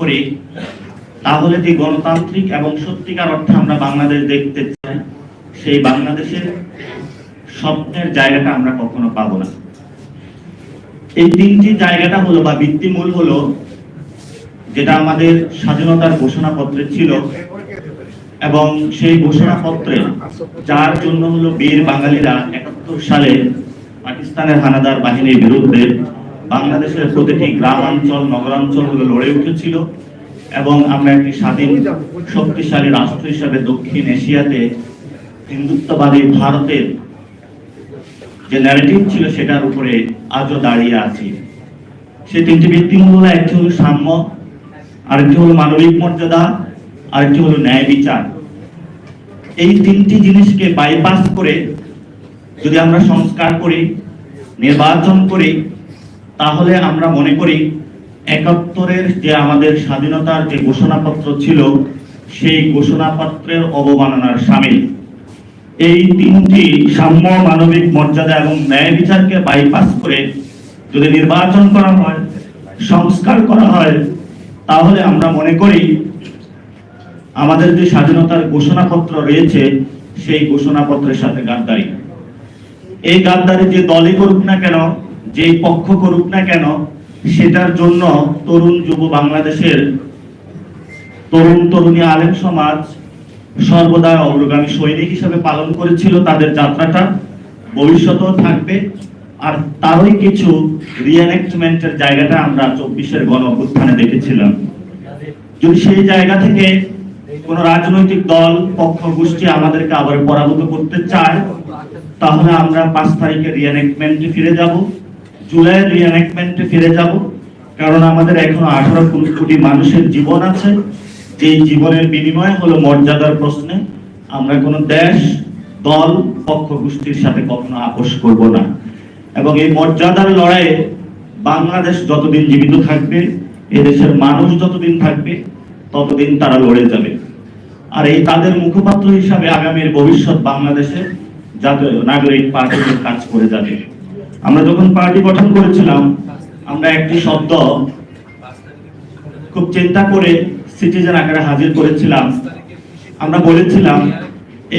করি, তাহলে যে গণতান্ত্রিক এবং সত্যিকার অর্থে আমরা বাংলাদেশ দেখতে চাই, সেই বাংলাদেশের স্বপ্নের জায়গাটা আমরা কখনো পাবো না। এই তিনটি জায়গাটা হলো বা ভিত্তিমূল হলো, যেটা আমাদের স্বাধীনতার ঘোষণাপত্রে ছিল এবং সেই ঘোষণাপত্রে যার জন্য হলো বীর বাঙালিরা একাত্তর সালে পাকিস্তানের হানাদার বাহিনীর বিরুদ্ধে বাংলাদেশের প্রতিটি গ্রামাঞ্চল নগরাঞ্চলগুলো লড়ে উঠেছিল এবং আমরা একটি স্বাধীন, শক্তিশালী রাষ্ট্র হিসাবে দক্ষিণ এশিয়াতে হিন্দুত্ববাদী ভারতের যে ন্যারেটিভ ছিল সেটার উপরে আজও দাঁড়িয়ে আছি। সে তিনটি ভিত্তিমূল একটি হলো সাম্য, আরেকটি হলো মানবিক মর্যাদা, আরেকটি হলো ন্যায় বিচার। এই তিনটি জিনিসকে বাইপাস করে যদি আমরা সংস্কার করি, নির্বাচন করি তাহলে আমরা মনে করি একাত্তরের যে আমাদের স্বাধীনতার যে ঘোষণাপত্র ছিল, সেই ঘোষণাপত্রের অবমাননার সামিল। এই তিনটি সাম্য মানবিক মর্যাদা এবং ন্যায় বিচারকে বাইপাস করে যদি নির্বাচন করা হয়, সংস্কার করা হয়, তাহলে আমরা মনে করি আমাদের যে স্বাধীনতার ঘোষণাপত্র রয়েছে, সেই ঘোষণাপত্রের সাথে গাদ্দারি। এই গাদ্দারি যে দলই করুক না কেন যে পক্ষ করুক না কেন, সেটার জন্য তরুণ যুব বাংলাদেশের তরুণ তরুণী আলেম সমাজ সর্বদা অগ্রগামী সৈনিক হিসেবে পালন করেছিল তাদের যাত্রাটা। ভবিষ্যতেও থাকবে। আর তারই কিছু রিএনেক্টমেন্টের জায়গাটা আমরা চব্বিশের গণ অভ্যুত্থানে দেখেছিলাম। যদি সেই জায়গা থেকে কোন রাজনৈতিক দল, পক্ষ, গোষ্ঠী আমাদেরকে আবার পরাভূত করতে চায়, তাহলে আমরা পাঁচ তারিখে রিএনেক্টমেন্টে ফিরে যাব। জুলাইয়ের রিএনেক্টমেন্টে ফিরে যাব, কারণ আমাদের এখনও আঠারো কোটি মানুষের জীবন আছে। যে জীবনের বিনিময় হলো মর্যাদার প্রশ্নে। আমরা কোনো দেশ, দল পক্ষ গোষ্ঠীর সাথে কখনো আপোষ করব না। এবং এই মর্যাদার লড়াইয়ে বাংলাদেশ যতদিন জীবিত থাকবে এদেশের মানুষ যতদিন থাকবে, ততদিন তারা লড়ে যাবে। আর এই তাদের মুখপাত্র হিসাবে আগামীর ভবিষ্যৎ বাংলাদেশে জাতীয় নাগরিক পার্টির কাজ করে যাবে। আমরা যখন পার্টি গঠন করেছিলাম, আমরা একটি শব্দ খুব চিন্তা করে সিটিজেন আকারে হাজির করেছিলাম। আমরা বলেছিলাম,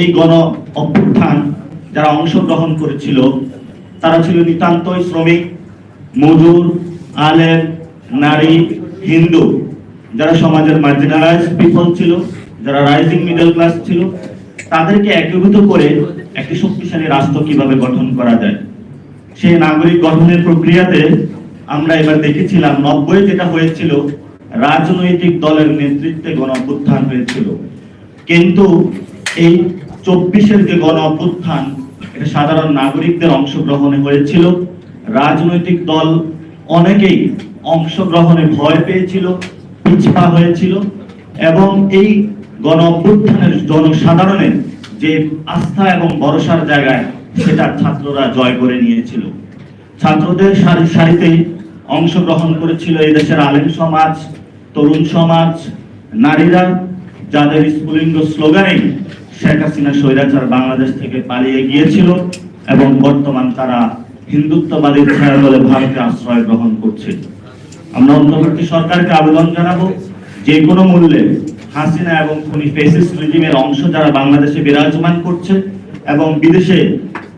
এই গণ অভ্যুত্থান যারা অংশগ্রহণ করেছিল, তারা ছিল নিতান্তই শ্রমিক, মজুর, আলেম, নারী, হিন্দু। যারা সমাজের মার্জিনালাইজ পিপল ছিল, যারা রাইজিং মিডল ক্লাস ছিল, তাদেরকে একীভূত করে একটি শক্তিশালী রাষ্ট্র কীভাবে গঠন করা যায়? সেই নাগরিক গঠনের প্রক্রিয়াতে আমরা এবার দেখেছিলাম নব্বই যেটা হয়েছিল, রাজনৈতিক দলের নেতৃত্বে গণ অভ্যুত্থান হয়েছিল। কিন্তু এই চব্বিশের যে গণ অভ্যুত্থান এটা সাধারণ নাগরিকদের অংশগ্রহণে হয়েছিল। রাজনৈতিক দল অনেকেই অংশগ্রহণে ভয় পেয়েছিল, পিছপা হয়েছিল এবং এই গণ অভ্যুত্থানের জনসাধারণের যে আস্থা এবং ভরসার জায়গায় সেটা ছাত্ররা জয় করে নিয়েছিল। ছাত্রদের সারি সারিতে অংশগ্রহণ করেছিল এই দেশের আলেম সমাজ, তরুণ সমাজ, নারীরা, যাদের স্ফুলিঙ্গ স্লোগানে শেখ হাসিনা স্বৈরাচার বাংলাদেশ থেকে পালিয়ে গিয়েছিল এবং বর্তমান তারা হিন্দুত্ববাদী ছায়া বলে ভারতে আশ্রয় গ্রহণ করছে। আমরা অন্তর্বর্তী সরকারকে আবেদন জানাব, যে কোনো মূল্যে হাসিনা এবং খুনি রিজিমের অংশ যারা বাংলাদেশে বিরাজমান করছে এবং বিদেশে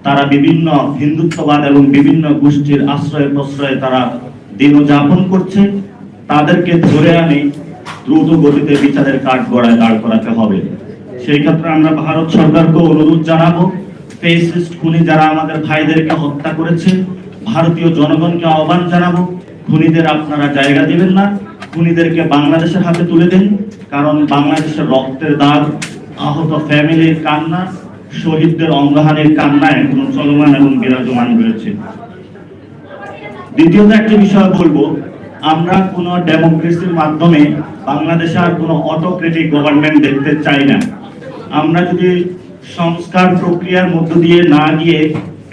তারা বিভিন্ন হিন্দুত্ববাদ এবং বিভিন্ন গোষ্ঠীর আশ্রয় প্রশ্রয়ে তারা দিন যাপন করছে। তাদেরকে ধরে আনি দ্রুত গতিতে বিচারের কাঠ গড়ায় দাঁড় করাতে হবে। সেই ক্ষেত্রে আমরা ভারত সরকারকে অনুরোধ জানাব, ফেসিস্ট খুনি যারা আমাদের ভাইদেরকে হত্যা করেছে, ভারতীয় জনগণকে আহ্বান জানাব, খুনিদের আপনারা জায়গা দিবেন না, খুনিদেরকে বাংলাদেশের হাতে তুলে দিন, কারণ বাংলাদেশের রক্তের দাগ, আহত ফ্যামিলির কান্না শহীদদের অঙ্গহানির কান্না এখনও চলমান এবং বিরাজমান রয়েছে। দ্বিতীয়ত একটি বিষয় বলব, আমরা কোন ডেমোক্রেসির মাধ্যমে বাংলাদেশে আর কোনো অটোক্রেটিক গভর্নমেন্ট দেখতে চাই না। আমরা যদি সংস্কার প্রক্রিয়ার মধ্য দিয়ে না গিয়ে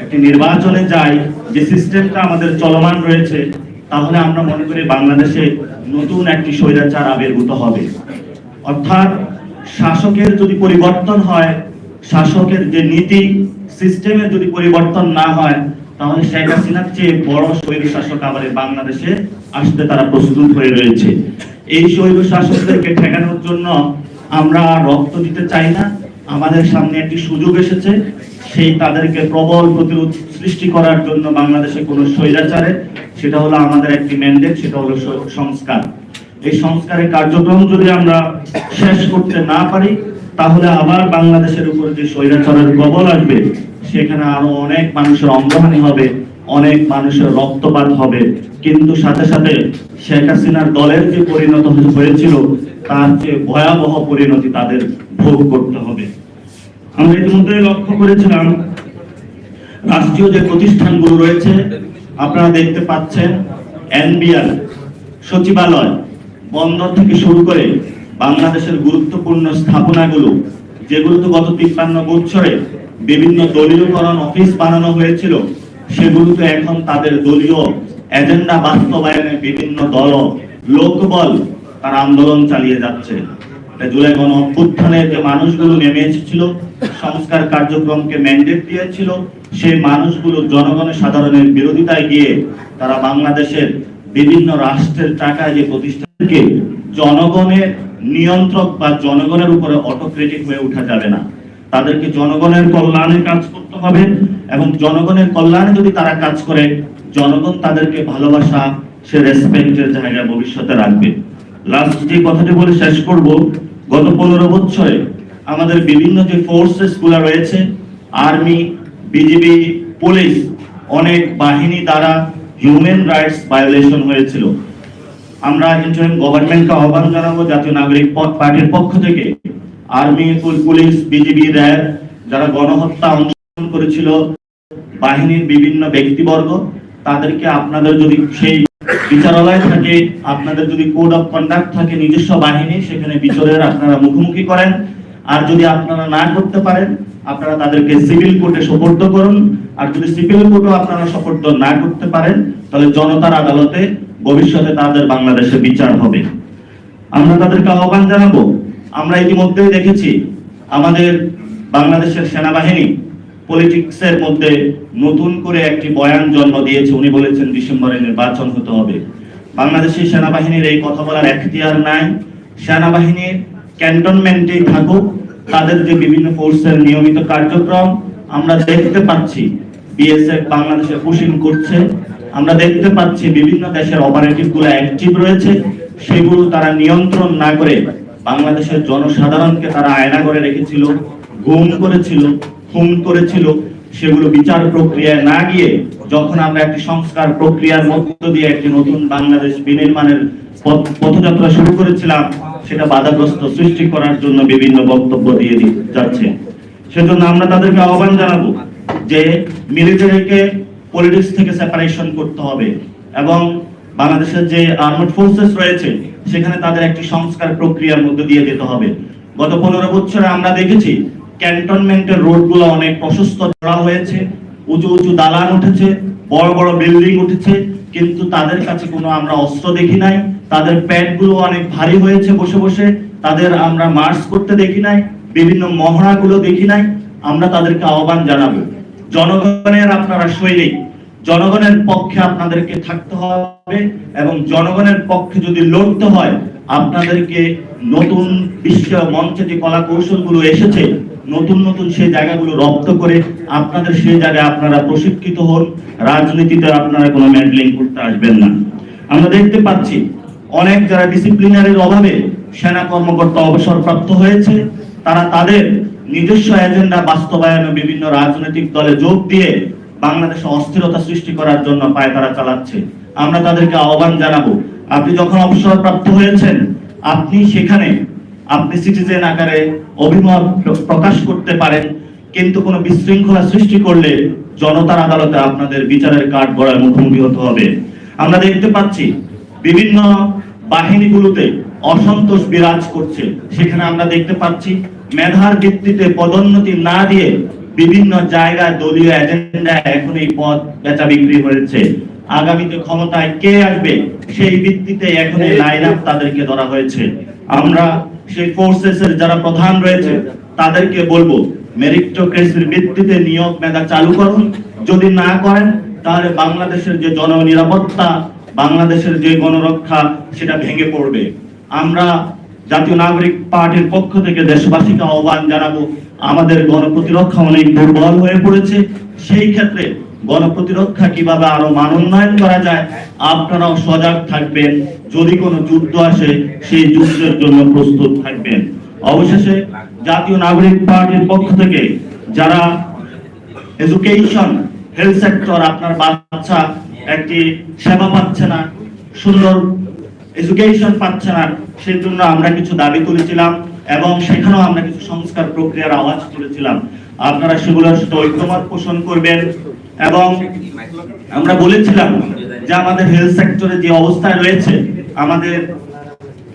একটি নির্বাচনে যাই, যে সিস্টেমটা আমাদের চলমান রয়েছে, তাহলে আমরা মনে করি বাংলাদেশে নতুন একটি স্বৈরাচার আবির্ভূত হবে। অর্থাৎ শাসকের যদি পরিবর্তন হয় শাসকের যে নীতি সিস্টেমের যদি পরিবর্তন না হয়, তাহলে শেখ হাসিনার চেয়ে বড় স্বৈর শাসক আবার বাংলাদেশে আসতে তারা প্রস্তুত হয়ে রয়েছে। এই শৈব শাসকদেরকে ঠেকানোর জন্য আমরা রক্ত দিতে চাই না। আমাদের সামনে একটি সুযোগ এসেছে। সেই তাদেরকে প্রবল প্রতিরোধ সৃষ্টি করার জন্য বাংলাদেশে কোনো স্বৈরাচারে, সেটা হলো আমাদের একটি ম্যান্ডেট সেটা হলো সংস্কার। এই সংস্কারের কার্যক্রম যদি আমরা শেষ করতে না পারি তাহলে আবার বাংলাদেশের উপর যে স্বৈরাচারের কবল আসবে, সেখানে আরও অনেক মানুষের অঙ্গহানি হবে, অনেক মানুষের রক্তপাত হবে। কিন্তু সাথে সাথে শেখ হাসিনার দলের যে পরিণত হয়েছিল, তার যে ভয়াবহ পরিণতি তাদের ভোগ করতে হবে। আমরা ইতিমধ্যে লক্ষ্য করেছিলাম, রাষ্ট্রীয় যে প্রতিষ্ঠানগুলো রয়েছে, আপনারা দেখতে পাচ্ছেন, এনবিআর, সচিবালয়, বন্দর থেকে শুরু করে বাংলাদেশের গুরুত্বপূর্ণ স্থাপনাগুলো, যেগুলো তো গত তিপ্পান্ন বছরে বিভিন্ন দলীয়করণ অফিস বানানো হয়েছিল, সেগুলো তো এখন তাদের দলীয় এজেন্ডা বাস্তবায়নে বিভিন্ন দল, লোকবল তার আন্দোলন চালিয়ে যাচ্ছে। জুলাই গণ অভ্যুত্থানের যে মানুষগুলো নেমে এসেছিল, সংস্কার কার্যক্রমকে ম্যান্ডেট দিয়েছিল, সেই মানুষগুলো জনগণের সাধারণের বিরোধিতায় গিয়ে তারা বাংলাদেশের বিভিন্ন রাষ্ট্রের টাকায় যে প্রতিষ্ঠানকে জনগণের নিয়ন্ত্রক বা জনগণের উপরে অটোক্রেটিক হয়ে উঠা যাবে না। তাদেরকে জনগণের কল্যাণে কাজ করতে হবে এবং জনগণের কল্যাণে যদি তারা কাজ করে, জনগণ তাদেরকে ভালোবাসা, সে রেসপেক্টের জায়গায় ভবিষ্যতে রাখবে। লাস্ট যে কথাটি বলে শেষ করব, গত পনেরো বছরে আমাদের বিভিন্ন যে ফোর্সেসগুলা রয়েছে আর্মি বিজিবি পুলিশ অনেক বাহিনী দ্বারা হিউম্যান রাইটস ভায়োলেশন হয়েছিল। আমরা ইন্টারিম গভর্নমেন্টকে আহ্বান জানাব, জাতীয় নাগরিক পার্টির পক্ষ থেকে। আর্মি পুলিশ, বিজিবি র্যাব যারা গণহত্যা অংশগ্রহণ করেছিল, বাহিনীর বিভিন্ন ব্যক্তিবর্গ, তাদেরকে আপনাদের যদি সেই বিচারালয় থাকে, আপনাদের যদি কোড অফ কন্ডাক্ট থাকে, নিজস্ব বাহিনী, সেখানে বিচারের আপনারা মুখোমুখি করেন। আর যদি আপনারা না করতে পারেন, আপনারা তাদেরকে সিভিল কোর্টে সোপর্দ করুন। আর যদি সিভিল কোর্টও আপনারা সোপর্দ না করতে পারেন, তাহলে জনতার আদালতে ভবিষ্যতে তাদের বাংলাদেশে বিচার হবে। আমরা তাদেরকে আহ্বান জানাব। আমরা ইতিমধ্যেই দেখেছি আমাদের বাংলাদেশের সেনাবাহিনী পলিটিক্সের মধ্যে নতুন করে একটি বয়ান জন্ম দিয়েছে। উনি বলেছেন, ডিসেম্বরে নির্বাচন হতে হবে। বাংলাদেশের সেনাবাহিনীর এই কথা বলার এখতিয়ার নাই। সেনাবাহিনীর ক্যান্টনমেন্টেই থাকুক। তাদের যে বিভিন্ন ফোর্সের নিয়মিত কার্যক্রম, আমরা দেখতে পাচ্ছি বিএসএফ বাংলাদেশে পুশিং করছে। আমরা দেখতে পাচ্ছি বিভিন্ন দেশের অপারেটিভগুলো অ্যাক্টিভ রয়েছে। সেগুলো তারা নিয়ন্ত্রণ না করে বাংলাদেশের জনসাধারণকে তারা আয়না করে রেখেছিল, গুম করেছিল, খুন করেছিল। সেগুলো বিচার প্রক্রিয়ায় না গিয়ে যখন আমরা একটি সংস্কার প্রক্রিয়ার মধ্য দিয়ে একটি নতুন বাংলাদেশ বিনির্মাণের পথযাত্রা শুরু করেছিলাম, সেটা বাধাগ্রস্ত সৃষ্টি করার জন্য বিভিন্ন বক্তব্য দিয়ে যাচ্ছে। সেজন্য আমরা তাদেরকে আহ্বান জানাব যে মিলিটারিকে পলিটিক্স থেকে সেপারেশন করতে হবে এবং বাংলাদেশের যে আর্মড ফোর্সেস রয়েছে, সেখানে তাদের একটি সংস্কার প্রক্রিয়ার মধ্যে দিয়ে যেতে হবে। গত পনেরো বছরে আমরা দেখেছি ক্যান্টনমেন্টের রোডগুলো অনেক প্রশস্ত করা হয়েছে, উঁচু উঁচু দালান উঠেছে, বড় বড় বিল্ডিং উঠেছে, কিন্তু তাদের কাছে কোনো আমরা অস্ত্র দেখি নাই, তাদের প্যাডগুলো অনেক ভারী হয়েছে বসে বসে, তাদের আমরা মার্চ করতে দেখি নাই, বিভিন্ন মহড়াগুলো দেখি নাই, আমরা তাদেরকে আহ্বান জানাব। জনগণের আপনারা সৈনিক জনগণের পক্ষে আপনাদেরকে থাকতে হবে এবং জনগণের পক্ষে যদি লড়তে হয়, আপনাদেরকে নতুন বিশ্ব মঞ্চে যে কলা কৌশলগুলো এসেছে, নতুন নতুন সেই জায়গাগুলো রপ্ত করে আপনাদের সেই জায়গায় আপনারা প্রশিক্ষিত হন, রাজনীতিতে আপনারা কোনো ম্যান্ডলিং করতে আসবেন না। আমরা দেখতে পাচ্ছি অনেক যারা ডিসিপ্লিনারের অভাবে সেনা কর্মকর্তা অবসরপ্রাপ্ত হয়েছে, তারা তাদের নিজস্ব এজেন্ডা বাস্তবায়নে বিভিন্ন রাজনৈতিক দলে যোগ দিয়ে বাংলাদেশে অস্থিরতা সৃষ্টি করার জন্য পায় তারা চালাচ্ছে। আমরা তাদেরকে আহ্বান জানাব, আপনি যখন অবসরপ্রাপ্ত হয়েছেন, আপনি সেখানে, আপনি সিটিজেন আকারে অভিমত প্রকাশ করতে পারেন, কিন্তু কোনো বিশৃঙ্খলা সৃষ্টি করলে জনতার আদালতে আপনাদের বিচারের কাঠ গড়ার মুখোমুখি হতে হবে। আমরা দেখতে পাচ্ছি, বিভিন্ন বাহিনীগুলোতে অসন্তোষ বিরাজ করছে। সেখানে আমরা দেখতে পাচ্ছি মেধার ভিত্তিতে পদোন্নতি না দিয়ে বিভিন্ন জায়গায় দলীয় এজেন্ডা এখন এই পদ বেচা বিক্রি হয়েছে। আগামীতে ক্ষমতায় কে আসবে সেই ভিত্তিতে এখন এই লাইন আপ তাদেরকে ধরা হয়েছে। আমরা সেই ফোর্সেস এর যারা প্রধান রয়েছে, তাদেরকে বলব মেরিটোক্রেসির ভিত্তিতে নিয়োগ মেধা চালু করুন। যদি না করেন, তাহলে বাংলাদেশের যে জননিরাপত্তা, বাংলাদেশের যে গণরক্ষা, সেটা ভেঙে পড়বে। আমরা জাতীয় নাগরিক পার্টির পক্ষ থেকে দেশবাসীকে আহ্বান জানাব, আমাদের গণপ্রতিরক্ষা অনেক দুর্বল হয়ে পড়েছে, সেই ক্ষেত্রে গণপ্রতিরক্ষা কীভাবে আরও মান উন্নয়ন করা যায়, আপনারাও সজাগ থাকবেন, যদি কোনো যুদ্ধ আসে, সেই যুদ্ধের জন্য প্রস্তুত থাকবেন। অবশেষে জাতীয় নাগরিক পার্টির পক্ষ থেকে যারা এডুকেশন হেলথ সেক্টর আপনার বাচ্চা একটি সেবা পাচ্ছে না, সুন্দর এডুকেশন পাচ্ছে না সেই জন্য আমরা কিছু দাবি তুলেছিলাম এবং সেখানেও আমরা কিছু সংস্কার প্রক্রিয়ার আওয়াজ তুলেছিলাম। আপনারা সেগুলোর সাথে ঐক্যমত পোষণ করবেন এবং আমরা বলেছিলাম যে আমাদের হেলথ সেক্টরে যে অবস্থায় রয়েছে, আমাদের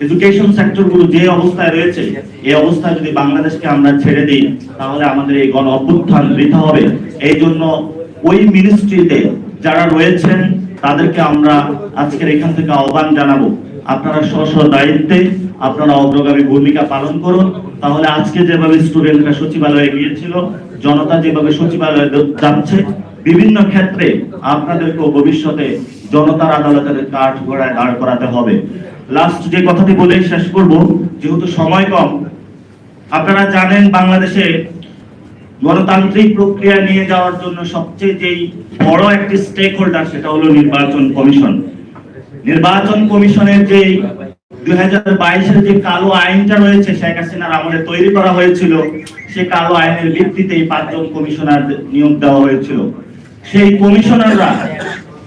এডুকেশন সেক্টরগুলো যে অবস্থায় রয়েছে, এই অবস্থায় যদি বাংলাদেশকে আমরা ছেড়ে দিই, তাহলে আমাদের এই গণ অভ্যুত্থান বৃথা হবে। এই জন্য ওই মিনিস্ট্রিতে যারা রয়েছেন, তাদেরকে আমরা আজকের এখান থেকে আহ্বান জানাব। আপনারা স্ব স্ব দায়িত্বে আপনারা অগ্রগামী ভূমিকা পালন করুন। তাহলে আজকে যেভাবে স্টুডেন্টরা সচিবালয়ে গিয়েছিল, জনতা যেভাবে সচিবালয়ে যাচ্ছে, বিভিন্ন ক্ষেত্রে আপনাদেরকেও ভবিষ্যতে জনতার আদালতের কাঠ ঘোড়ায় দাঁড় করাতে হবে। লাস্ট যে কথাটি বলে শেষ করব, যেহেতু সময় কম, আপনারা জানেন বাংলাদেশে গণতান্ত্রিক প্রক্রিয়া নিয়ে যাওয়ার জন্য সবচেয়ে যেই বড় একটি স্টেক হোল্ডার সেটা হলো নির্বাচন কমিশন। নির্বাচন কমিশনের যে দুই হাজার যে কালো আইনটা রয়েছে, শেখ হাসিনার আমলে তৈরি করা হয়েছিল, সে কালো আইনের ভিত্তিতেই পাঁচজন কমিশনার নিয়োগ দেওয়া হয়েছিল। সেই কমিশনাররা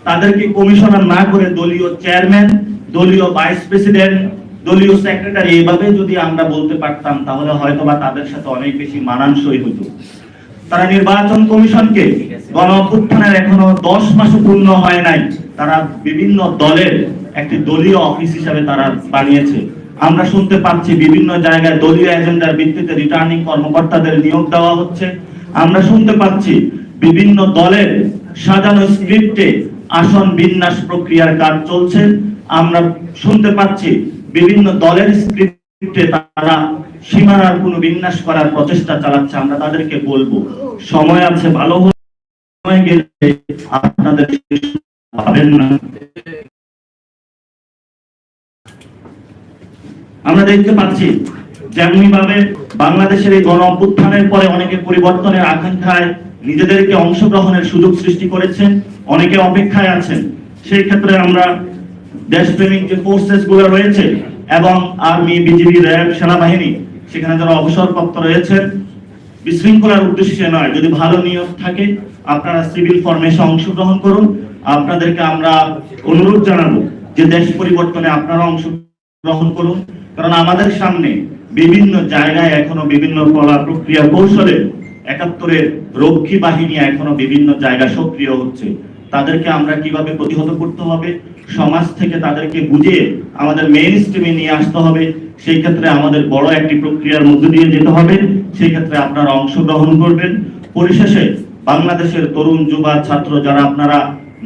তাদেরকে কমিশনার না করে দলীয় চেয়ারম্যান, দলীয় ভাইস প্রেসিডেন্ট, দলীয় সেক্রেটারি এইভাবে যদি আমরা বলতে পারতাম, তাহলে হয়তোবা তাদের সাথে অনেক বেশি মানানসই হতো। তারা নির্বাচন কমিশনকে গণ অভ্যুত্থানের এখনও দশ মাস পূর্ণ হয় নাই, তারা বিভিন্ন দলের একটি দলীয় অফিস হিসাবে তারা বানিয়েছে। আমরা শুনতে পাচ্ছি বিভিন্ন জায়গায় দলীয় এজেন্ডার ভিত্তিতে রিটার্নিং কর্মকর্তাদের নিয়োগ দেওয়া হচ্ছে। আমরা শুনতে পাচ্ছি বিভিন্ন দলের সাজানো স্ক্রিপ্টে আসন বিন্যাস প্রক্রিয়ার কাজ চলছে। আমরা শুনতে পাচ্ছি বিভিন্ন দলের স্ক্রিপ্টে তারা সীমানার কোনো বিন্যাস করার প্রচেষ্টা চালাচ্ছে, আমরা তাদেরকে বলব, সময় আছে, ভালো সময় গেলে আপনাদের পাবেন না। আমরা দেখতে পাচ্ছি যেমনি ভাবে বাংলাদেশের এই গণ অভ্যুত্থানের পরে অনেকে পরিবর্তনের আকাঙ্ক্ষায় নিজেদেরকে অংশগ্রহণের সুযোগ সৃষ্টি করেছেন, অনেকে অপেক্ষায় আছেন। সেই ক্ষেত্রে আমরা দেশপ্রেমিক যে ফোর্সেসগুলো রয়েছে এবং আর্মি, বিজিবি, র্যাব, সেনাবাহিনী, সেখানে যারা অবসরপ্রাপ্ত রয়েছেন, বিশৃঙ্খলার উদ্দেশ্যে নয়। যদি ভালো নিয়োগ থাকে, আপনারা সিভিল ফর্মেশনে অংশগ্রহণ করুন। আপনাদেরকে আমরা অনুরোধ জানাব যে দেশ পরিবর্তনে আপনারা অংশগ্রহণ করুন। কারণ আমাদের সামনে বিভিন্ন জায়গায় এখনও বিভিন্ন কলা প্রক্রিয়া কৌশলে একাত্তরের রক্ষী বাহিনী এখনও বিভিন্ন জায়গায় সক্রিয় হচ্ছে। তাদেরকে আমরা কীভাবে প্রতিহত করতে হবে? সমাজ থেকে তাদেরকে বুঝিয়ে আমাদের মেইন স্ট্রিমে নিয়ে আসতে হবে। সেই ক্ষেত্রে আমাদের বড় একটি প্রক্রিয়ার মধ্য দিয়ে যেতে হবে। সেই ক্ষেত্রে আপনারা অংশগ্রহণ করবেন। পরিশেষে বাংলাদেশের তরুণ, যুবা, ছাত্র যারা আপনারা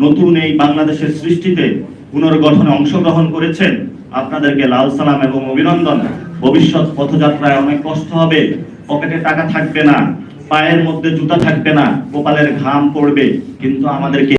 নতুন এই বাংলাদেশের সৃষ্টিতে পুনর্গঠনে অংশগ্রহণ করেছেন, আপনাদেরকে লাল সালাম এবং অভিনন্দন। ভবিষ্যৎ পথযাত্রায় অনেক কষ্ট হবে। পকেটে টাকা থাকবে না, পায়ের মধ্যে জুতা থাকবে না, কপালের ঘাম পড়বে, কিন্তু আমাদেরকে